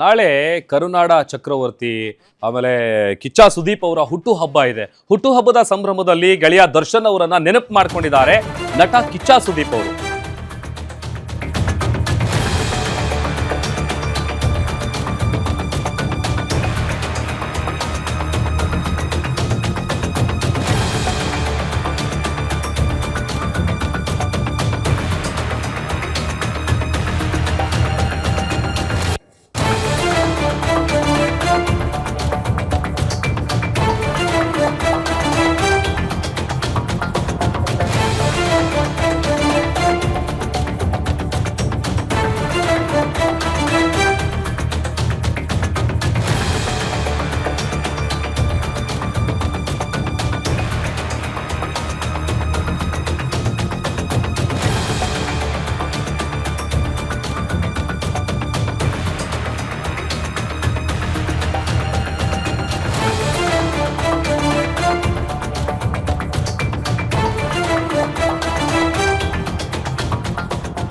ನಾಳೆ ಕರುನಾಡ ಚಕ್ರವರ್ತಿ, ಆಮೇಲೆ ಕಿಚ್ಚ ಸುದೀಪ್ ಅವರ ಹುಟ್ಟು ಹಬ್ಬ ಇದೆ. ಹುಟ್ಟು ಹಬ್ಬದ ಸಂಭ್ರಮದಲ್ಲಿ ಗೆಳೆಯ ದರ್ಶನ್ ಅವರನ್ನ ನೆನಪು ಮಾಡ್ಕೊಂಡಿದ್ದಾರೆ ನಟ ಕಿಚ್ಚ ಸುದೀಪ್ ಅವರು.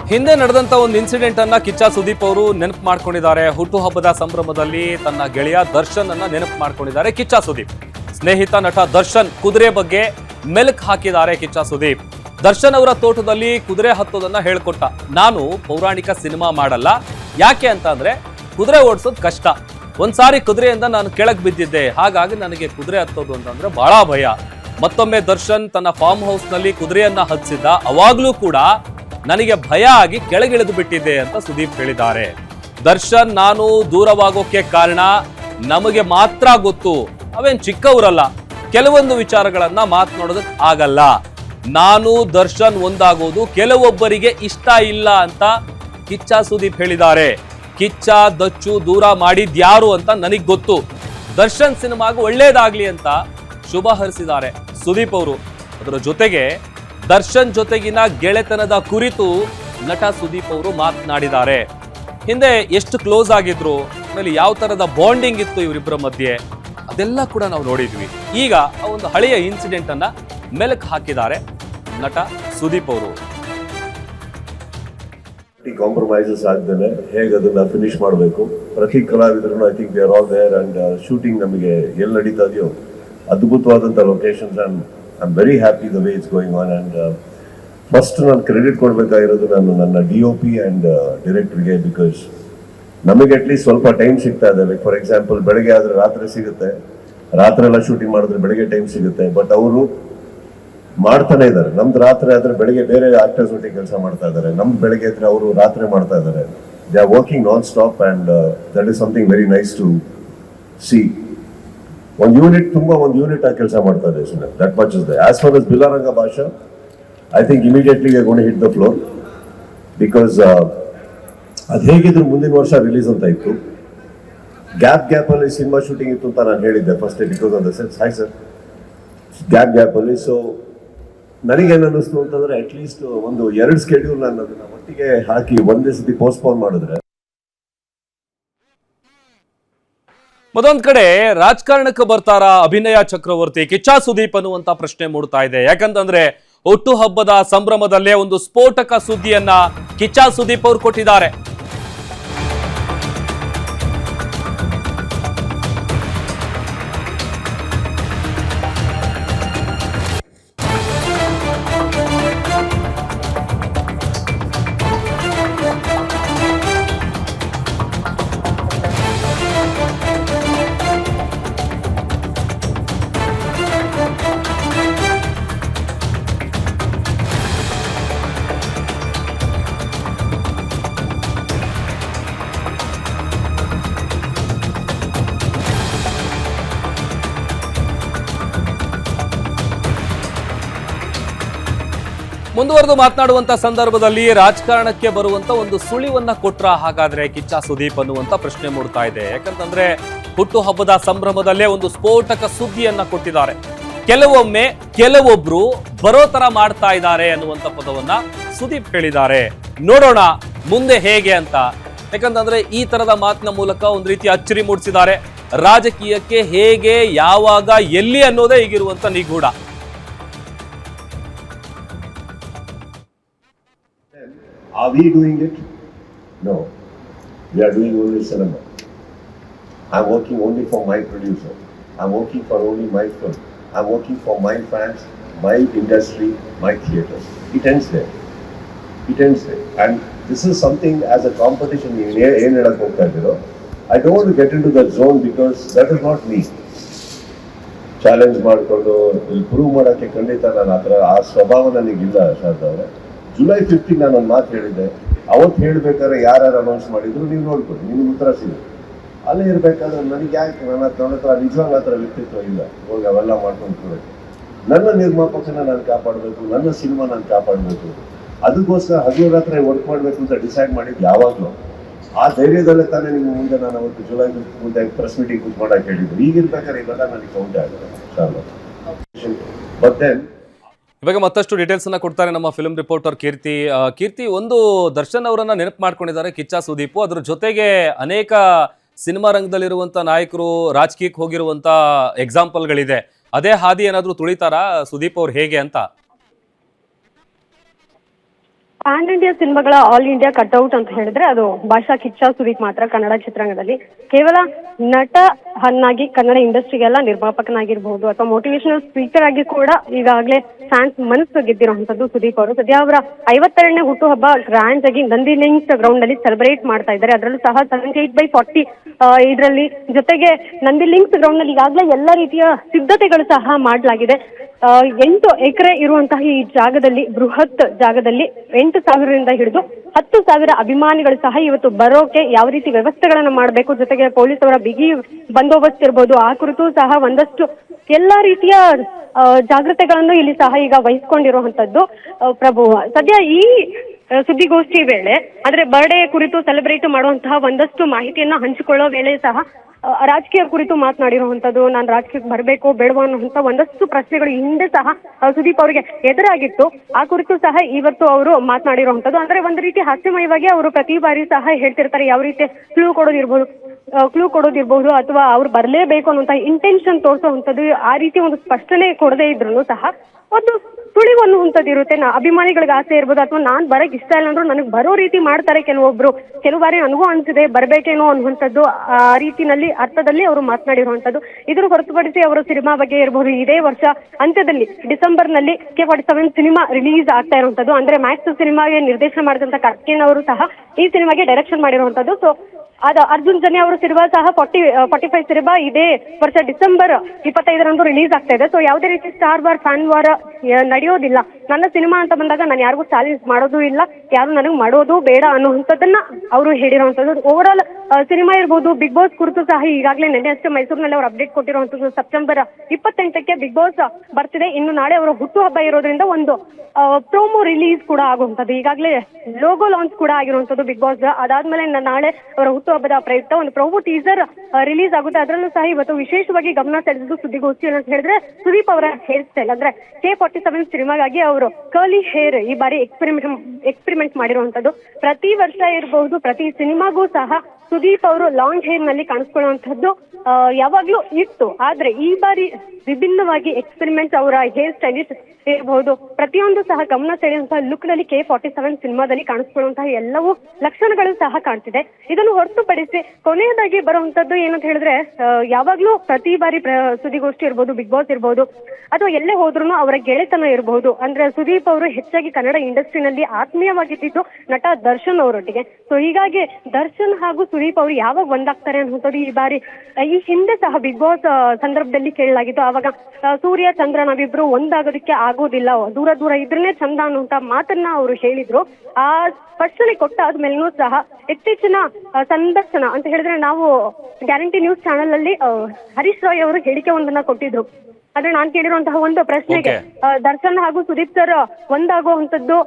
ಹಿಂದೆ ನಡೆದಂತ ಒಂದು ಇನ್ಸಿಡೆಂಟ್ ಅನ್ನ ಕಿಚ್ಚ ಸುದೀಪ್ ಅವರು ನೆನಪು ಮಾಡ್ಕೊಂಡಿದ್ದಾರೆ. ಹುಟ್ಟುಹಬ್ಬದ ಸಂಭ್ರಮದಲ್ಲಿ ತನ್ನ ಗೆಳೆಯ ದರ್ಶನ್ ಅನ್ನ ನೆನಪು ಮಾಡ್ಕೊಂಡಿದ್ದಾರೆ ಕಿಚ್ಚ ಸುದೀಪ್. ಸ್ನೇಹಿತ ನಟ ದರ್ಶನ್ ಕುದುರೆ ಬಗ್ಗೆ ಮೆಲ್ಕ್ ಹಾಕಿದ್ದಾರೆ ಕಿಚ್ಚ ಸುದೀಪ್. ದರ್ಶನ್ ಅವರ ತೋಟದಲ್ಲಿ ಕುದುರೆ ಹತ್ತೋದನ್ನ ಹೇಳ್ಕೊಟ್ಟ. ನಾನು ಪೌರಾಣಿಕ ಸಿನಿಮಾ ಮಾಡಲ್ಲ. ಯಾಕೆ ಅಂತ ಅಂದ್ರೆ ಕುದುರೆ ಓಡಿಸೋದು ಕಷ್ಟ. ಒಂದ್ಸಾರಿ ಕುದುರೆಯಿಂದ ನಾನು ಕೆಳಗೆ ಬಿದ್ದಿದ್ದೆ. ಹಾಗಾಗಿ ನನಗೆ ಕುದುರೆ ಹತ್ತೋದು ಅಂತಂದ್ರೆ ಬಹಳ ಭಯ. ಮತ್ತೊಮ್ಮೆ ದರ್ಶನ್ ತನ್ನ ಫಾರ್ಮ್ ಹೌಸ್ನಲ್ಲಿ ಕುದುರೆಯನ್ನ ಹತ್ತಿಸಿದ್ದ ಅವಾಗ್ಲೂ ಕೂಡ ನನಗೆ ಭಯ ಆಗಿ ಕೆಳಗಿಳಿದು ಬಿಟ್ಟಿದ್ದೆ ಅಂತ ಸುದೀಪ್ ಹೇಳಿದ್ದಾರೆ. ದರ್ಶನ್, ನಾನು ದೂರವಾಗೋಕೆ ಕಾರಣ ನಮಗೆ ಮಾತ್ರ ಗೊತ್ತು. ಅವೇನ್ ಚಿಕ್ಕವರಲ್ಲ. ಕೆಲವೊಂದು ವಿಚಾರಗಳನ್ನ ಮಾತನಾಡೋದಕ್ಕೆ ಆಗಲ್ಲ. ನಾನು, ದರ್ಶನ್ ಒಂದಾಗೋದು ಕೆಲವೊಬ್ಬರಿಗೆ ಇಷ್ಟ ಇಲ್ಲ ಅಂತ ಕಿಚ್ಚ ಸುದೀಪ್ ಹೇಳಿದ್ದಾರೆ. ಕಿಚ್ಚ, ದಚ್ಚು, ದೂರ ಮಾಡಿದ್ಯಾರು ಅಂತ ನನಗ್ ಗೊತ್ತು. ದರ್ಶನ್ ಸಿನಿಮಾಗೂ ಒಳ್ಳೇದಾಗ್ಲಿ ಅಂತ ಶುಭ ಹರಿಸಿದ್ದಾರೆ ಸುದೀಪ್ ಅವರು. ಅದರ ಜೊತೆಗೆ ದರ್ಶನ್ ಜೊತೆಗಿನ ಗೆಳೆತನದ ಕುರಿತು ನಟ ಸುದೀಪ್ ಅವರು ಮಾತನಾಡಿದ್ದಾರೆ. ಹಿಂದೆ ಎಷ್ಟು ಕ್ಲೋಸ್ ಆಗಿದ್ರು, ಆಮೇಲೆ ಯಾವ ತರದ ಬಾಂಡಿಂಗ್ ಇತ್ತು ಇವರಿಬ್ಬರ ಮಧ್ಯೆ, ಅದೆಲ್ಲ ಕೂಡ ನಾವು ನೋಡಿದ್ವಿ. ಈಗ ಆ ಒಂದು ಹಳೆಯ ಇನ್ಸಿಡೆಂಟ್ ಅನ್ನ ಮೆಲುಕು ಹಾಕಿದ್ದಾರೆ ನಟ ಸುದೀಪ್ ಅವರು. ಕಾಂಪ್ರಮೈಸಸ್ ಆಗ್ದೇನೆ ಹೇಗೆ ಅದನ್ನ ಫಿನಿಶ್ ಮಾಡಬೇಕು? ಪ್ರತಿ ಕಲಾವಿದರು I think they are all there and shooting ನಮಗೆ ಎಲ್ಲಿ ನಡೀತಾ ಇದೆಯೋ ಅದ್ಭುತವಾದಂಥ locations and I am very happy the way it's going on and first ನಾನು ಕ್ರೆಡಿಟ್ ಕೊಡಬೇಕಾಗಿರೋದು ನಾನು ನನ್ನ ಡಿ ಒ ಪಿ ಆ್ಯಂಡ್ ಡೈರೆಕ್ಟರ್ಗೆ ಬಿಕಾಸ್ ನಮಗೆ ಅಟ್ಲೀಸ್ಟ್ ಸ್ವಲ್ಪ ಟೈಮ್ ಸಿಗ್ತಾ ಇದೆ. ಲೈಕ್ ಫಾರ್ ಎಕ್ಸಾಂಪಲ್ ಬೆಳಗ್ಗೆ ಆದರೆ ರಾತ್ರಿ ಸಿಗುತ್ತೆ. ರಾತ್ರಿ ಎಲ್ಲ ಶೂಟಿಂಗ್ ಮಾಡಿದ್ರೆ ಬೆಳಗ್ಗೆ ಟೈಮ್ ಸಿಗುತ್ತೆ. ಬಟ್ ಅವರು ಮಾಡ್ತಾನೆ ಇದ್ದಾರೆ. ನಮ್ದು ರಾತ್ರಿ ಆದರೆ ಬೆಳಗ್ಗೆ ಬೇರೆ ಆಕ್ಟರ್ಸ್ ಒಟ್ಟಿಗೆ ಕೆಲಸ ಮಾಡ್ತಾ ಇದ್ದಾರೆ. ನಮ್ಮ ಬೆಳಗ್ಗೆ ಇದ್ರೆ ಅವರು ರಾತ್ರಿ ಮಾಡ್ತಾ ಇದ್ದಾರೆ. They are working non stop and that is something very nice to see ಒಂದು ಯೂನಿಟ್ ತುಂಬಾ ಒಂದು ಯೂನಿಟ್ ಆಗಿ ಕೆಲಸ ಮಾಡ್ತಾ ಇದೆ ಸುಮ್ಮನೆ. That much is as far as Billaranga ಭಾಷಾ ಐ ಥಿಂಕ್ ಇಮಿಡಿಯೇಟ್ಲಿ ಗೋಣಿ ಹಿಟ್ ದ ಫ್ಲೋರ್ ಬಿಕಾಸ್ ಅದು ಹೇಗಿದ್ರು ಮುಂದಿನ ವರ್ಷ ರಿಲೀಸ್ ಅಂತ ಇತ್ತು. ಗ್ಯಾಪ್ ಗ್ಯಾಪ್ ಅಲ್ಲಿ ಸಿನಿಮಾ ಶೂಟಿಂಗ್ ಇತ್ತು ಅಂತ ನಾನು ಹೇಳಿದ್ದೆ first because of the sense hi sir gap gap ಅಲ್ಲಿ ಸೊ ನನಗೇನು ಅನ್ನಿಸ್ತು ಅಂತಂದ್ರೆ ಅಟ್ಲೀಸ್ಟ್ ಒಂದು ಎರಡು ಸ್ಕೆಡ್ಯೂಲ್ ನಾನು ಅದನ್ನ ಒಟ್ಟಿಗೆ ಹಾಕಿ ಒಂದೇ ಸತಿ ಪೋಸ್ಟ್ಪೋನ್ ಮಾಡಿದ್ರೆ ಮತ್ತೊಂದ್ ಕಡೆ ರಾಜಕಾರಣಕ್ಕೆ ಬರ್ತಾರ ಅಭಿನಯ ಚಕ್ರವರ್ತಿ ಕಿಚ್ಚ ಸುದೀಪ್ ಅನ್ನುವಂತ ಪ್ರಶ್ನೆ ಮೂಡ್ತಾ ಇದೆ. ಯಾಕಂತಂದ್ರೆ ಹುಟ್ಟು ಹಬ್ಬದ ಸಂಭ್ರಮದಲ್ಲೇ ಒಂದು ಸ್ಫೋಟಕ ಸುದ್ದಿಯನ್ನ ಕಿಚ್ಚ ಸುದೀಪ್ ಅವರು ಕೊಟ್ಟಿದ್ದಾರೆ. ಮುಂದುವರೆದು ಮಾತನಾಡುವಂತ ಸಂದರ್ಭದಲ್ಲಿ ರಾಜಕಾರಣಕ್ಕೆ ಬರುವಂತ ಒಂದು ಸುಳಿವನ್ನ ಕೊಟ್ರ ಹಾಗಾದ್ರೆ ಕಿಚ್ಚ ಸುದೀಪ್ ಅನ್ನುವಂತ ಪ್ರಶ್ನೆ ಮೂಡ್ತಾ ಇದೆ. ಯಾಕಂತಂದ್ರೆ ಹುಟ್ಟು ಹಬ್ಬದ ಸಂಭ್ರಮದಲ್ಲೇ ಒಂದು ಸ್ಫೋಟಕ ಸುದ್ದಿಯನ್ನ ಕೊಟ್ಟಿದ್ದಾರೆ. ಕೆಲವೊಮ್ಮೆ ಕೆಲವೊಬ್ರು ಬರೋ ತರ ಮಾಡ್ತಾ ಇದ್ದಾರೆ ಅನ್ನುವಂತ ಪದವನ್ನ ಸುದೀಪ್ ಹೇಳಿದ್ದಾರೆ. ನೋಡೋಣ ಮುಂದೆ ಹೇಗೆ ಅಂತ. ಯಾಕಂತಂದ್ರೆ ಈ ತರದ ಮಾತಿನ ಮೂಲಕ ಒಂದು ರೀತಿ ಅಚ್ಚರಿ ಮೂಡಿಸಿದ್ದಾರೆ. ರಾಜಕೀಯಕ್ಕೆ ಹೇಗೆ, ಯಾವಾಗ, ಎಲ್ಲಿ ಅನ್ನೋದೇ ಈಗಿರುವಂತ ನಿಗೂಢ. Are we doing it? No. We are doing only cinema. I'm working only for my producer. I'm working for only my film. I'm working for my fans, my industry, my theaters. It ends there. It ends there. And this is something as a competition, ಏನು ಹೇಳಕ್ ಹೋಗ್ತಾ ಇದ್ದೀರೋ I don't get into that zone because that is not me challenge ಮಾಡಿಕೊಂಡು ಇಲ್ಲಿ prove ಮಾಡೋಕ್ಕೆ ಖಂಡಿತ ನಾನು ಆ ಥರ ಆ ಸ್ವಭಾವ ನನಗಿಲ್ಲ ಶಾರದಾ ಅವರೇ ಜುಲೈ ಫಿಫ್ಟೀನ್ ನಾನು ಒಂದು ಮಾತು ಹೇಳಿದ್ದೆ. ಅವತ್ತು ಹೇಳ್ಬೇಕಾದ್ರೆ ಯಾರ್ಯಾರು ಅನೌನ್ಸ್ ಮಾಡಿದ್ರು ನೀವು ನೋಡ್ಕೊಳ್ಳಿ ನಿಮ್ಗೆ ಉತ್ತರ ಸಿಗುತ್ತೆ. ಅಲ್ಲೇ ಇರಬೇಕಾದ್ರೆ ನನಗೆ ಯಾಕೆ ನನ್ನ ನನ್ನ ಹತ್ರ ನಿಜವಾಗ ಹತ್ರ ವ್ಯಕ್ತಿತ್ವ ಇಲ್ಲ. ಹೋಗಿ ಅವೆಲ್ಲ ಮಾಡ್ಕೊಂಡು ಕೊಡೋಕ್ಕೆ ನನ್ನ ನಿರ್ಮಾಪಕನ ನಾನು ಕಾಪಾಡಬೇಕು ನನ್ನ ಸಿನಿಮಾ ನಾನು ಕಾಪಾಡಬೇಕು. ಅದಕ್ಕೋಸ್ಕರ ಹದಿಮೂರು ಹತ್ರ ವರ್ಕ್ ಮಾಡಬೇಕು ಅಂತ ಡಿಸೈಡ್ ಮಾಡಿದ್ದು ಯಾವಾಗಲೂ. ಆ ಧೈರ್ಯದಲ್ಲೇ ತಾನೇ ನಿಮ್ಮ ಮುಂದೆ ನಾನು ಅವತ್ತು ಜುಲೈ ಮುಂದೆ ಪ್ರೆಸ್ ಮೀಟಿಂಗ್ ಕೂತ್ಕೊಂಡಾಗ ಹೇಳಿದ್ದು. ಈಗಿರ್ಬೇಕಾದ್ರೆ ಇವೆಲ್ಲ ನನಗೆ ಕೌಂಟ್ ಆಗಲ್ಲ ಬಟ್ ದೆನ್ ಇವಾಗ ಮತ್ತಷ್ಟು ಡೀಟೇಲ್ಸ್ ಅನ್ನ ಕೊಡ್ತಾರೆ ನಮ್ಮ ಫಿಲ್ಮ್ ರಿಪೋರ್ಟರ್ ಕೀರ್ತಿ. ಕೀರ್ತಿ, ಒಂದು ದರ್ಶನ್ ಅವರನ್ನ ನೆನಪು ಮಾಡ್ಕೊಂಡಿದ್ದಾರೆ ಕಿಚ್ಚ ಸುದೀಪ್. ಅದ್ರ ಜೊತೆಗೆ ಅನೇಕ ಸಿನಿಮಾ ರಂಗದಲ್ಲಿರುವಂತ ನಾಯಕರು, ರಾಜಕೀಯಕ್ಕೆ ಹೋಗಿರುವಂತ ಎಕ್ಸಾಂಪಲ್ಗಳಿದೆ ಅದೇ ಹಾದಿ ಏನಾದರೂ ತುಳಿತಾರಾ ಸುದೀಪ್ ಅವ್ರು ಹೇಗೆ ಅಂತ? ಪ್ಯಾನ್ ಇಂಡಿಯಾ ಸಿನಿಮಾಗಳ ಆಲ್ ಇಂಡಿಯಾ ಕಟ್ಔಟ್ ಅಂತ ಹೇಳಿದ್ರೆ ಅದು ಭಾಷಾ ಕಿಚ್ಚ ಸುದೀಪ್ ಮಾತ್ರ ಕನ್ನಡ ಚಿತ್ರರಂಗದಲ್ಲಿ. ಕೇವಲ ನಟ ಹನ್ನಾಗಿ ಕನ್ನಡ ಇಂಡಸ್ಟ್ರಿಗೆಲ್ಲ ನಿರ್ಮಾಪಕನಾಗಿರ್ಬಹುದು ಅಥವಾ ಮೋಟಿವೇಶನಲ್ ಸ್ಪೀಕರ್ ಆಗಿ ಕೂಡ ಈಗಾಗಲೇ ಫ್ಯಾನ್ಸ್ ಮನಸ್ಸು ಗೆದ್ದಿರುವಂತದ್ದು ಸುದೀಪ್ ಅವರು. ಸದ್ಯ ಅವರ ಐವತ್ತೆರಡನೇ ಹುಟ್ಟುಹಬ್ಬ ಗ್ರ್ಯಾಂಡ್ ಆಗಿ ನಂದಿ ಲಿಂಕ್ಸ್ ಗ್ರೌಂಡ್ ಅಲ್ಲಿ ಸೆಲೆಬ್ರೇಟ್ ಮಾಡ್ತಾ ಇದ್ದಾರೆ. ಅದರಲ್ಲೂ ಸಹ ಸೆವೆಂಟಿ ಏಟ್ ಬೈ ಫಾರ್ಟಿ ಇದರಲ್ಲಿ ಜೊತೆಗೆ ನಂದಿ ಲಿಂಕ್ಸ್ ಗ್ರೌಂಡ್ನಲ್ಲಿ ಈಗಾಗಲೇ ಎಲ್ಲ ರೀತಿಯ ಸಿದ್ಧತೆಗಳು ಸಹ ಮಾಡಲಾಗಿದೆ. ಎಂಟು ಎಕರೆ ಇರುವಂತಹ ಈ ಜಾಗದಲ್ಲಿ, ಬೃಹತ್ ಜಾಗದಲ್ಲಿ ಎಂಟು ಸಾವಿರದಿಂದ ಹಿಡಿದು ಹತ್ತು ಸಾವಿರ ಅಭಿಮಾನಿಗಳು ಸಹ ಇವತ್ತು ಬರೋಕೆ ಯಾವ ರೀತಿ ವ್ಯವಸ್ಥೆಗಳನ್ನ ಮಾಡಬೇಕು? ಜೊತೆಗೆ ಪೊಲೀಸ್ ಅವರ ಬಿಗಿ ಬಂದೋಬಸ್ತ್ ಇರ್ಬೋದು. ಆ ಕುರಿತು ಸಹ ಒಂದಷ್ಟು ಎಲ್ಲಾ ರೀತಿಯ ಜಾಗ್ರತೆಗಳನ್ನು ಇಲ್ಲಿ ಸಹ ಈಗ ವಹಿಸ್ಕೊಂಡಿರುವಂತದ್ದು ಪ್ರಭು. ಸದ್ಯ ಈ ಸುದ್ದಿಗೋಷ್ಠಿ ವೇಳೆ ಅಂದ್ರೆ ಬರ್ಡೇ ಕುರಿತು ಸೆಲೆಬ್ರೇಟ್ ಮಾಡುವಂತಹ ಒಂದಷ್ಟು ಮಾಹಿತಿಯನ್ನ ಹಂಚಿಕೊಳ್ಳೋ ವೇಳೆ ಸಹ ರಾಜಕೀಯ ಕುರಿತು ಮಾತನಾಡಿರುವಂತದ್ದು, ನಾನು ರಾಜಕೀಯಕ್ಕೆ ಬರಬೇಕು, ಬೇಡವ ಅನ್ನುವಂತ ಒಂದಷ್ಟು ಪ್ರಶ್ನೆಗಳು ಹಿಂದೆ ಸಹ ಸುದೀಪ್ ಅವರಿಗೆ ಎದುರಾಗಿತ್ತು. ಆ ಕುರಿತು ಸಹ ಇವತ್ತು ಅವರು ಮಾತನಾಡಿರುವಂತದ್ದು. ಅಂದ್ರೆ ಒಂದು ರೀತಿ ಹಾಸ್ಯಮಯವಾಗಿ ಅವರು ಪ್ರತಿ ಬಾರಿ ಸಹ ಹೇಳ್ತಿರ್ತಾರೆ, ಯಾವ ರೀತಿ ಕ್ಲೂ ಕೊಡೋದಿರ್ಬೋದು ಕ್ಲೂ ಕೊಡೋದಿರ್ಬಹುದು ಅಥವಾ ಅವ್ರು ಬರಲೇಬೇಕು ಅನ್ನುವಂತ ಇಂಟೆನ್ಷನ್ ತೋರಿಸುವಂಥದ್ದು ಆ ರೀತಿ ಒಂದು ಸ್ಪಷ್ಟನೆ ಕೊಡದೇ ಇದ್ರು ಸಹ ಒಂದು ಸುಳಿವು ಅನ್ನುವಂಥದ್ದು ಇರುತ್ತೆ ನಾ ಅಭಿಮಾನಿಗಳಿಗೆ ಆಸೆ ಇರ್ಬೋದು, ಅಥವಾ ನಾನ್ ಬರಕ್ ಇಷ್ಟ ಇಲ್ಲ ಅಂದ್ರೂ ನನಗೆ ಬರೋ ರೀತಿ ಮಾಡ್ತಾರೆ ಕೆಲವೊಬ್ರು. ಕೆಲವು ಬಾರಿ ನನಗೂ ಅನ್ಸಿದೆ, ಬರ್ಬೇಕೇನೋ ಅನ್ನುವಂಥದ್ದು, ಆ ರೀತಿನಲ್ಲಿ, ಅರ್ಥದಲ್ಲಿ ಅವರು ಮಾತನಾಡಿರುವಂಥದ್ದು. ಇದ್ರ ಹೊರತುಪಡಿಸಿ ಅವರು ಸಿನಿಮಾ ಬಗ್ಗೆ ಇರಬಹುದು ಇದೇ ವರ್ಷ ಅಂತ್ಯದಲ್ಲಿ ಡಿಸೆಂಬರ್ನಲ್ಲಿ K forty seven cinema release ಆಗ್ತಾ ಇರುವಂತದ್ದು ಅಂದ್ರೆ ಮ್ಯಾಕ್ಸ್ ಸಿನಿಮಾಗೆ ನಿರ್ದೇಶನ ಮಾಡಿದಂತ ಕಾರ್ತಿಕೇಯನ್ ಅವರು ಸಹ ಈ ಸಿನಿಮಾಗೆ ಡೈರೆಕ್ಷನ್ ಮಾಡಿರುವಂತದ್ದು ಸೊ ಅದು ಅರ್ಜುನ್ ಜನ್ಯ ಅವರ ಸಿನಿಮಾ ಸಹ ಫಾರ್ಟಿ ಫಾರ್ಟಿ ಫೈವ್ ಸಿನಿಮಾ ಇದೇ ವರ್ಷ ಡಿಸೆಂಬರ್ ಇಪ್ಪತ್ತೈದರಂದು ರಿಲೀಸ್ ಆಗ್ತಾ ಇದೆ. ಸೊ ಯಾವುದೇ ರೀತಿ ಸ್ಟಾರ್ ವಾರ್ ಫ್ಯಾನ್ ವಾರ್ ನಡೆಯೋದಿಲ್ಲ. ನನ್ನ ಸಿನಿಮಾ ಅಂತ ಬಂದಾಗ ನಾನು ಯಾರಿಗೂ ಚಾಲೆಂಜ್ ಮಾಡೋದು ಇಲ್ಲ. ಯಾರು ನನಗೆ ಮಾಡೋದು ಬೇಡ ಅನ್ನುವಂಥದ್ದನ್ನ ಅವರು ಹೇಳಿರುವಂಥದ್ದು. ಓವರ್ ಸಿನಿಮಾ ಇರ್ಬೋದು ಬಿಗ್ ಬಾಸ್ ಕುರಿತು ಸಹ ಈಗಾಗಲೇ ನೆನ್ನೆ ಅಷ್ಟೇ ಮೈಸೂರಿನಲ್ಲಿ ಅವರು ಅಪ್ಡೇಟ್ ಕೊಟ್ಟಿರುವಂಥದ್ದು ಸೆಪ್ಟೆಂಬರ್ ಇಪ್ಪತ್ತೆಂಟಕ್ಕೆ ಬಿಗ್ ಬಾಸ್ ಬರ್ತಿದೆ. ಇನ್ನು ನಾಳೆ ಅವರ ಹುಟ್ಟುಹಬ್ಬ ಇರೋದ್ರಿಂದ ಒಂದು ಪ್ರೋಮೋ ರಿಲೀಸ್ ಕೂಡ ಆಗುವಂಥದ್ದು. ಈಗಾಗಲೇ ಲೋಗೋ ಲಾಂಚ್ ಕೂಡ ಆಗಿರುವಂಥದ್ದು ಬಿಗ್ ಬಾಸ್ ಅದಾದ್ಮೇಲೆ ನಾಳೆ ಅವರ ಹುಟ್ಟುಹಬ್ಬದ ಪ್ರಯುಕ್ತ ಒಂದು ಪ್ರಭು ಟೀಸರ್ ರಿಲೀಸ್ ಆಗುತ್ತೆ. ಅದರಲ್ಲೂ ಸಹ ಇವತ್ತು ವಿಶೇಷವಾಗಿ ಗಮನ ಸೆಳೆದಿದ್ದು ಸುದ್ದಿಗೋಷ್ಠಿ ಅಂತ ಹೇಳಿದ್ರೆ ಸುದೀಪ್ ಅವರ ಹೇರ್ ಸ್ಟೈಲ್ ಅಂದ್ರೆ ಕೆ ಫಾರ್ಟಿ ಸೆವೆನ್ ಸಿನಿಮಾಗಾಗಿ ಅವರು ಕರ್ಲಿ ಹೇರ್ ಈ ಬಾರಿ ಎಕ್ಸ್ಪೆರಿಮೆಂಟ್ ಎಕ್ಸ್ಪೆರಿಮೆಂಟ್ ಮಾಡಿರುವಂತದ್ದು ಪ್ರತಿ ವರ್ಷ ಇರಬಹುದು, ಪ್ರತಿ ಸಿನಿಮಾಗೂ ಸಹ ಸುದೀಪ್ ಅವರು ಲಾಂಗ್ ಹೇರ್ನಲ್ಲಿ ಕಾಣಿಸ್ಕೊಳ್ಳುವಂತದ್ದು ಯಾವಾಗ್ಲೂ ಇತ್ತು. ಆದ್ರೆ ಈ ಬಾರಿ ವಿಭಿನ್ನವಾಗಿ ಎಕ್ಸ್ಪೆರಿಮೆಂಟ್ ಅವರ ಹೇರ್ ಸ್ಟೈಲಿಸ್ಟ್ ಇರಬಹುದು ಪ್ರತಿಯೊಂದು ಸಹ ಗಮನ ಸೆಳೆಯುವಂತಹ ಲುಕ್ನಲ್ಲಿ ಕೆ ಫಾರ್ಟಿ ಸೆವೆನ್ ಸಿನಿಮಾದಲ್ಲಿ ಕಾಣಿಸ್ಕೊಳ್ಳುವಂತಹ ಎಲ್ಲವೂ ಲಕ್ಷಣಗಳು ಸಹ ಕಾಣ್ತಿದೆ. ಇದನ್ನು ಹೊರತುಪಡಿಸಿ ಕೊನೆಯದಾಗಿ ಬರುವಂತದ್ದು ಏನಂತ ಹೇಳಿದ್ರೆ ಯಾವಾಗ್ಲೂ ಪ್ರತಿ ಬಾರಿ ಸುದ್ದಿಗೋಷ್ಠಿ ಇರ್ಬೋದು ಬಿಗ್ ಬಾಸ್ ಇರ್ಬೋದು, ಅಥವಾ ಎಲ್ಲೇ ಹೋದ್ರೂ ಅವರ ಗೆಳೆತನ ಇರಬಹುದು ಅಂದ್ರೆ ಸುದೀಪ್ ಅವರು ಹೆಚ್ಚಾಗಿ ಕನ್ನಡ ಇಂಡಸ್ಟ್ರಿನಲ್ಲಿ ಆತ್ಮೀಯವಾಗಿದ್ದು ನಟ ದರ್ಶನ್ ಅವರೊಟ್ಟಿಗೆ. ಸೊ ಹೀಗಾಗಿ ದರ್ಶನ್ ಹಾಗೂ ಸುದೀಪ್ ಅವರು ಯಾವಾಗ ಒಂದಾಗ್ತಾರೆ ಅನ್ನುವಂಥದ್ದು ಈ ಬಾರಿ ಈ ಹಿಂದೆ ಸಹ ಬಿಗ್ ಬಾಸ್ ಸಂದರ್ಭದಲ್ಲಿ ಕೇಳಲಾಗಿತ್ತು. ಅವಾಗ ಸೂರ್ಯ, ಚಂದ್ರ ನಾವಿಬ್ರು ಒಂದಾಗೋದಕ್ಕೆ ಆಗೋದಿಲ್ಲ. ದೂರ ದೂರ ಇದ್ರೇನೆ ಚಂದ ಅನ್ನುವಂತ ಮಾತನ್ನ ಅವರು ಹೇಳಿದ್ರು. ಆ ಸ್ಪಷ್ಟನೆ ಕೊಟ್ಟಾದ್ಮೇಲೂ ಸಹ ಇತ್ತೀಚಿನ ಸಂದರ್ಶನ ಅಂತ ಹೇಳಿದ್ರೆ ನಾವು ಗ್ಯಾರಂಟಿ ನ್ಯೂಸ್ ಚಾನೆಲ್ ಅಲ್ಲಿ ಹರೀಶ್ ರಾಯ್ ಅವರು ಹೇಳಿಕೆ ಒಂದನ್ನ ಕೊಟ್ಟಿದ್ರು. ಆದ್ರೆ ನಾನ್ ಕೇಳಿರುವಂತಹ ಒಂದು ಪ್ರಶ್ನೆಗೆ. ದರ್ಶನ್ ಹಾಗೂ ಸುದೀಪ್ ಸರ್ ಒಂದಾಗುವಂತದ್ದು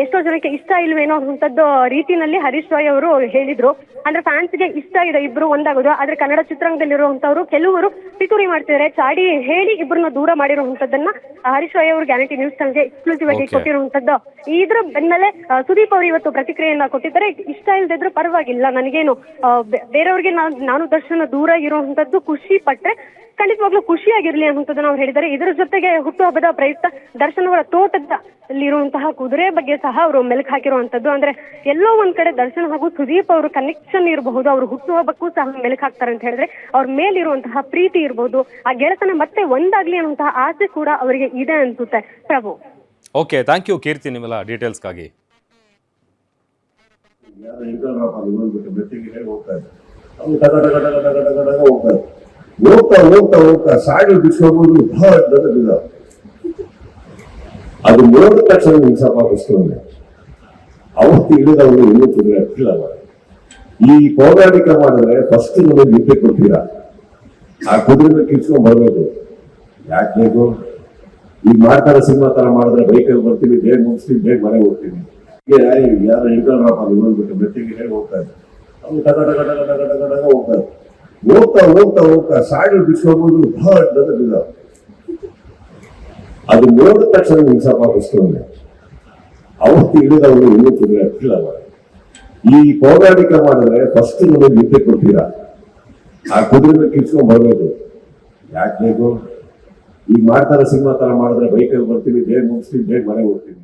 ಎಷ್ಟೋ ಜನಕ್ಕೆ ಇಷ್ಟ ಇಲ್ವೇನೋ ಅಂತದ್ದು ರೀತಿನಲ್ಲಿ ಹರೀಶ್ ರಾಯ್ ಅವರು ಹೇಳಿದ್ರು ಅಂದ್ರೆ ಫ್ಯಾನ್ಸ್ಗೆ ಇಷ್ಟ ಇದೆ ಇಬ್ರು ಒಂದಾಗೋದು ಆದ್ರೆ ಕನ್ನಡ ಚಿತ್ರರಂಗದಲ್ಲಿರುವಂತವ್ರು ಕೆಲವರು ಪಿತೂರಿ ಮಾಡ್ತಿದ್ದಾರೆ ಚಾಡಿ ಹೇಳಿ ಇಬ್ಬರನ್ನ ದೂರ ಮಾಡಿರುವಂತದ್ದನ್ನ ಹರೀಶ್ ರಾಯ್ ಅವರು ಗ್ಯಾರಂಟಿ ನ್ಯೂಸ್ ಚಾನಲ್ಗೆ ಎಕ್ಸ್ಕ್ಲೂಸಿವ್ ಆಗಿ. ಕೊಟ್ಟಿರುವಂತದ್ದು ಇದ್ರ ಬೆನ್ನಲ್ಲೇ ಸುದೀಪ್ ಅವರು ಇವತ್ತು ಪ್ರತಿಕ್ರಿಯೆಯನ್ನ ಕೊಟ್ಟಿದ್ದಾರೆ ಇಷ್ಟ ಇಲ್ದಿದ್ರು ಪರವಾಗಿಲ್ಲ ನನಗೇನು ಬೇರೆಯವ್ರಿಗೆ ನಾನ್- ನಾನು ದರ್ಶನ ದೂರ ಇರುವಂತದ್ದು ಖುಷಿ ಪಟ್ರೆ ಖಂಡಿತವಾಗ್ಲೂ ಖುಷಿಯಾಗಿರ್ಲಿ ಅಂತದ್ದು ನಾವು ಹೇಳಿದ್ದಾರೆ. ಇದರ ಜೊತೆಗೆ ಹುಟ್ಟುಹಬ್ಬದ ಪ್ರಯುಕ್ತ ದರ್ಶನ್ ಅವರ ತೋಟದಲ್ಲಿರುವಂತಹ ಕುದುರೆ ಬಗ್ಗೆ ಸಹ ಅವರು ಮೆಲುಕು ಹಾಕಿರುವಂತದ್ದು ಅಂದ್ರೆ ಎಲ್ಲೋ ಒಂದ್ ಕಡೆ ದರ್ಶನ್ ಹಾಗೂ ಸುದೀಪ್ ಅವರು ಕನೆಕ್ಷನ್ ಇರಬಹುದು ಅವರು ಹುಟ್ಟುಹಬ್ಬಕ್ಕೂ ಸಹ ಮೆಲುಕು ಹಾಕ್ತಾರೆ ಅಂತ ಹೇಳಿದ್ರೆ ಅವ್ರ ಮೇಲಿರುವಂತಹ ಪ್ರೀತಿ ಇರಬಹುದು ಆ ಗೆಳೆತನ ಮತ್ತೆ ಒಂದಾಗ್ಲಿ ಅನ್ನುವಂತಹ ಆಸೆ ಕೂಡ ಅವರಿಗೆ ಇದೆ ಅನ್ಸುತ್ತೆ. Prabhu. Okay thank you Keerthi ನಿಮ್ಮೆಲ್ಲ ಡೀಟೇಲ್ಸ್ಗಾಗಿ ಹೋಗ್ತಾ ಇದ್ದಾರೆ. ಹೋಗ್ತಾರೆ ಹೋಗ್ತಾ ಹೋಗ್ತಾ ಹೋಗ್ತಾ ಸಾಡಿ ಬಿಸ್ಕೊಂಡ್ಬಂದು ಬಹಳ ದೊಡ್ಡ ಬಿದ್ದ ಅದು ನೋಡಿದ ತಕ್ಷಣ ನಿಲ್ಸಪ್ಪ ಪುಸ್ತಕ ಅವತ್ತು ಇಳಿದವರು ಇನ್ನೂ ತೊಂದರೆ ಹತ್ತಿಲ್ಲ ಈ ಪೌರಾಣಿಕ ಮಾಡಿದ್ರೆ ಫಸ್ಟ್ ನಮಗೆ ನಿದ್ದೆ ಕೊಡ್ತೀರಾ ಆ ಕುದುರೆ ಕಿರ್ಸ್ಕೊಂಡ್ ಬರ್ಬೇಕು ಯಾಕೆ ಬೇಕು ಈಗ ಮಾಡ್ತಾರೆ ಸಿನಿಮಾ ತರ ಮಾಡಿದ್ರೆ ಬೈಕಲ್ಲಿ ಬರ್ತೀನಿ ಬೇಗ ಮುಗಿಸ್ತೀನಿ ಬೇಗ ಮನೆಗೆ ಹೋಗ್ತೀನಿ ಹೀಗೆ ಯಾರು ಹಿಡ್ಕೊಂಡ್ರಪ್ಪ ನೀವು ಬಂದ್ಬಿಟ್ಟು ಮೆಟ್ಟಿಗೆ ಹೇಳಿ ಹೋಗ್ತಾ ಇದ್ದಾರೆ ಅವ್ನು ಟಗ ಟಗ ಟಗ ಟಗ ಟಗ ಟಗ ಹೋಗ್ತಾರೆ ಹೋಗ್ತಾ ಹೋಗ್ತಾ ಹೋಗ್ತಾ ಸಾಡು ಬಿಟ್ಕೊಂಡು ಬಹಳ ಬಿದ ಬಿದ್ದ ಅದು ನೋಡಿದ ತಕ್ಷಣ ನಿಲ್ಸಪ್ಪ ಬಿಸ್ಕೊಂಡೆ ಅವತ್ತು ಇಳಿದವರು ಇನ್ನೂ ಕುದುರೆ ಹತ್ತಿಲ್ಲ ಈ ಪೌರಾಣಿಕ ಮಾಡಿದ್ರೆ ಫಸ್ಟ್ ನಮಗೆ ನಿದ್ದೆ ಕೊಡ್ತೀರಾ? ಆ ಕುದುರೆ ಕಿಚ್ಕೊಂಡ್ ಬರ್ಬೇಕು ಯಾಕೆ ಬೇಕು? ಈಗ ಮಾಡ್ತಾರ ಸಿನಿಮಾ ತರ ಮಾಡಿದ್ರೆ ಬೈಕಲ್ಲಿ ಬರ್ತೀವಿ ಬೇಗ ಮುಗಿಸ್ತೀವಿ ಬೇಗ ಮನೆಗೆ ಹೋಗ್ತೀನಿ.